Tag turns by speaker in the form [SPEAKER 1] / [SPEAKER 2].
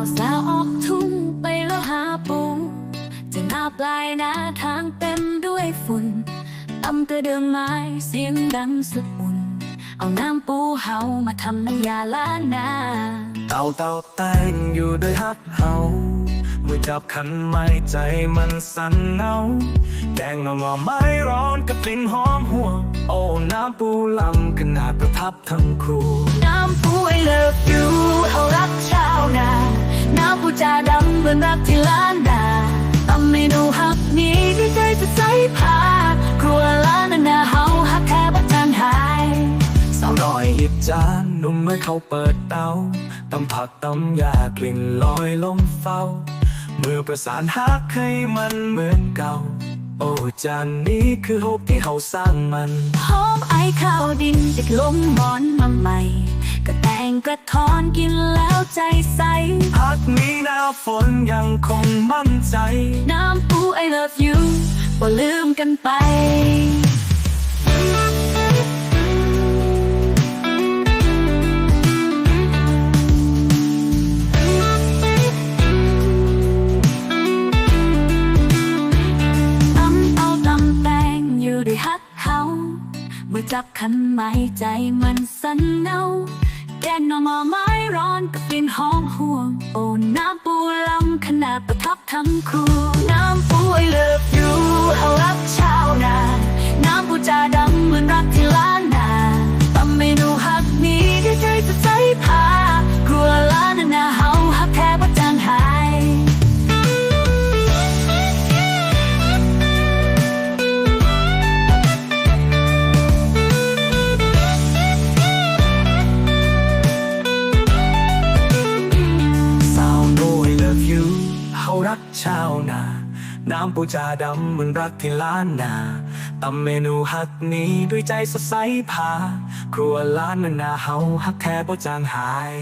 [SPEAKER 1] าวสาวออกทุ่งไปแล้วหาปูจะหน้าปลายนาทางเต็มด้วยฝุ่นตำกระเดืองไม้เสียงดังสุดอุ่น เอาน้ำปูเฮามาทำน้ำยาล้านนา
[SPEAKER 2] เต่าเต่าแตงอยู่ด้วยฮักเฮาเมื่อจับขันไม้ใจมันสั่นเนาแดงงองอไม้ร้อนกับกลิ่นหอมห่วง โอ้น้ำปูลำขนาดประทับทั้งคู่
[SPEAKER 1] น้ำปูาดำเหมือนรักที่ล้านนาตำเมนูฮักนี้ที่ใจจะใส่พาครัวล้านนาเฮาฮักแท้บัจจันหาย
[SPEAKER 2] สาวน้อยหิบจานหนุ่มเมื่อเขาเปิดเตาตำผักตำยากลิ่นลอยลมเฝ้ามือประสานฮักให้มันเหมือนเก่า โอ้จานนี้คือโฮปที่เขาสร้างมัน
[SPEAKER 1] หอมไอข้าวดินจากลมหมอนมาใหม่ กระแตงกระทอนกินแล้วใจใส
[SPEAKER 2] พักนี้หน้า ฝนยังคงมั่นใจ
[SPEAKER 1] น้ำปู I love you บ่ลืมกันไปตำเอาตำแตงอยู่ด้วยฮักเขาเมื่อจับคันไม้ใจมันสั่นเนา แกงหน่อไม้ร้อนกับกลิ่นหอมห่วง โอ้น้ำปูลำขนาดประทับทั้งครูน้ำปูไอเลิฟยูเอารักชาวนา น้ำปูจาดำเหมือนรักที่ล้า
[SPEAKER 2] รักชาวนา น้ำปูจาดำเหมือนรักที่ล้านนาตำเมนูฮักนี้ด้วยใจสดใสพา ครัวล้านนาเฮาฮักแท้บ่จางหาย